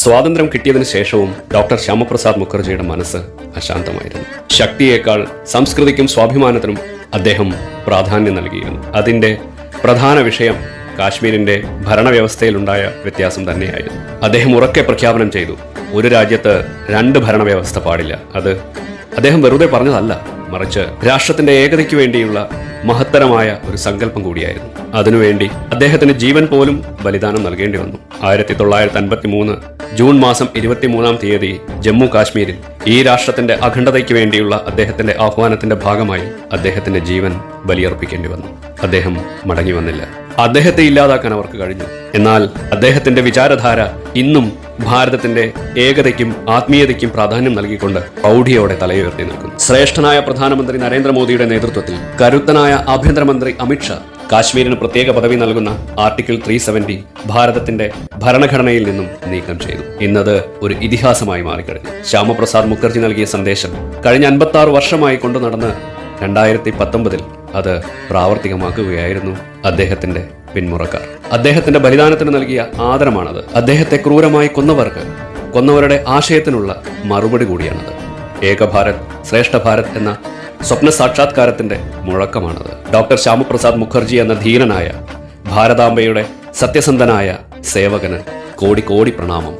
സ്വാതന്ത്ര്യം കിട്ടിയതിനു ശേഷവും ഡോക്ടർ ശ്യാമപ്രസാദ് മുഖർജിയുടെ മനസ്സ് അശാന്തമായിരുന്നു. ശക്തിയേക്കാൾ സംസ്കൃതിക്കും സ്വാഭിമാനത്തിനും അദ്ദേഹം പ്രാധാന്യം നൽകിയിരുന്നു. അതിന്റെ പ്രധാന വിഷയം കാശ്മീരിന്റെ ഭരണവ്യവസ്ഥയിലുണ്ടായ വ്യത്യാസം തന്നെയായിരുന്നു. അദ്ദേഹം ഉറക്കെ പ്രഖ്യാപനം ചെയ്തു ഒരു രാജ്യത്ത് രണ്ട് ഭരണവ്യവസ്ഥ പാടില്ല. അത് അദ്ദേഹം വെറുതെ പറഞ്ഞതല്ല മറിച്ച് രാഷ്ട്രത്തിന്റെ ഏകതയ്ക്ക് വേണ്ടിയുള്ള മഹത്തരമായ ഒരു സങ്കല്പം കൂടിയായിരുന്നു. അതിനുവേണ്ടി അദ്ദേഹത്തിന് ജീവൻ പോലും ബലിദാനം നൽകേണ്ടി വന്നു. ആയിരത്തി തൊള്ളായിരത്തി അൻപത്തി മൂന്ന് ജൂൺ മാസം ഇരുപത്തിമൂന്നാം തീയതി ജമ്മു കാശ്മീരിൽ ഈ രാഷ്ട്രത്തിന്റെ അഖണ്ഡതയ്ക്ക് വേണ്ടിയുള്ള അദ്ദേഹത്തിന്റെ ആഹ്വാനത്തിന്റെ ഭാഗമായി അദ്ദേഹത്തിന്റെ ജീവൻ ബലിയർപ്പിക്കേണ്ടി വന്നു. അദ്ദേഹം മടങ്ങി വന്നില്ല. അദ്ദേഹത്തെ ഇല്ലാതാക്കാൻ അവർക്ക് കഴിഞ്ഞു. എന്നാൽ അദ്ദേഹത്തിന്റെ വിചാരധാര ഇന്നും ഭാരതത്തിന്റെ ഏകതയ്ക്കും ആത്മീയതയ്ക്കും പ്രാധാന്യം നൽകിക്കൊണ്ട് പ്രൗഢിയോടെ തലയുയർത്തി നിൽക്കുന്നു. ശ്രേഷ്ഠനായ പ്രധാനമന്ത്രി നരേന്ദ്രമോദിയുടെ നേതൃത്വത്തിൽ കരുത്തനായ ആഭ്യന്തരമന്ത്രി അമിത്ഷാ കാശ്മീരിന് പ്രത്യേക പദവി നൽകുന്ന ആർട്ടിക്കിൾ ത്രീ സെവന്റി ഭാരതത്തിന്റെ ഭരണഘടനയിൽ നിന്നും നീക്കം ചെയ്തു. ഇന്നത് ഒരു ഇതിഹാസമായി മാറിക്കഴിഞ്ഞു. ശ്യാമപ്രസാദ് മുഖർജി നൽകിയ സന്ദേശം കഴിഞ്ഞ അൻപത്തി ആറ് വർഷമായി കൊണ്ടു നടന്ന് രണ്ടായിരത്തി പത്തൊമ്പതിൽ അത് പ്രാവർത്തികമാക്കുകയായിരുന്നു അദ്ദേഹത്തിന്റെ പിന്മുറക്കാർ. അദ്ദേഹത്തിന്റെ ബലിദാനത്തിന് നൽകിയ ആദരമാണത്. അദ്ദേഹത്തെ ക്രൂരമായി കൊന്നവർക്ക് കൊന്നവരുടെ ആശയത്തിനുള്ള മറുപടി കൂടിയാണത്. ഏക ഭാരത് ശ്രേഷ്ഠ ഭാരത് എന്ന സ്വപ്ന സാക്ഷാത്കാരത്തിന്റെ മുഴക്കമാണത്. ഡോക്ടർ ശ്യാമപ്രസാദ് മുഖർജി എന്ന ധീരനായ ഭാരതാംബയുടെ സത്യസന്ധനായ സേവകന് കോടി കോടി പ്രണാമം.